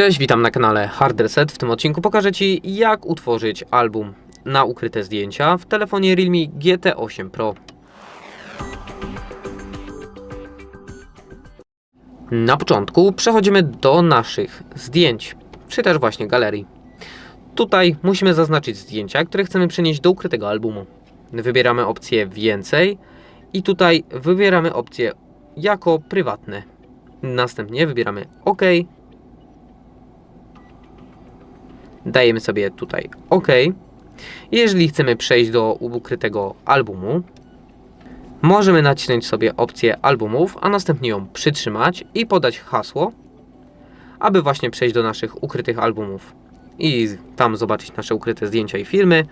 Cześć, witam na kanale Hard Reset. W tym odcinku pokażę Ci jak utworzyć album na ukryte zdjęcia w telefonie Realme GT8 Pro. Na początku przechodzimy do naszych zdjęć, czy też właśnie galerii. Tutaj musimy zaznaczyć zdjęcia, które chcemy przenieść do ukrytego albumu. Wybieramy opcję więcej i tutaj wybieramy opcję jako prywatne. Następnie wybieramy OK. Dajemy sobie tutaj OK. Jeżeli chcemy przejść do ukrytego albumu, możemy nacisnąć sobie opcję albumów, a następnie ją przytrzymać i podać hasło, aby właśnie przejść do naszych ukrytych albumów i tam zobaczyć nasze ukryte zdjęcia i filmy.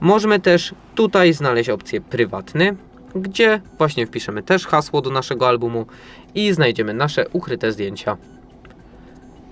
Możemy też tutaj znaleźć opcję prywatny, gdzie właśnie wpiszemy też hasło do naszego albumu i znajdziemy nasze ukryte zdjęcia.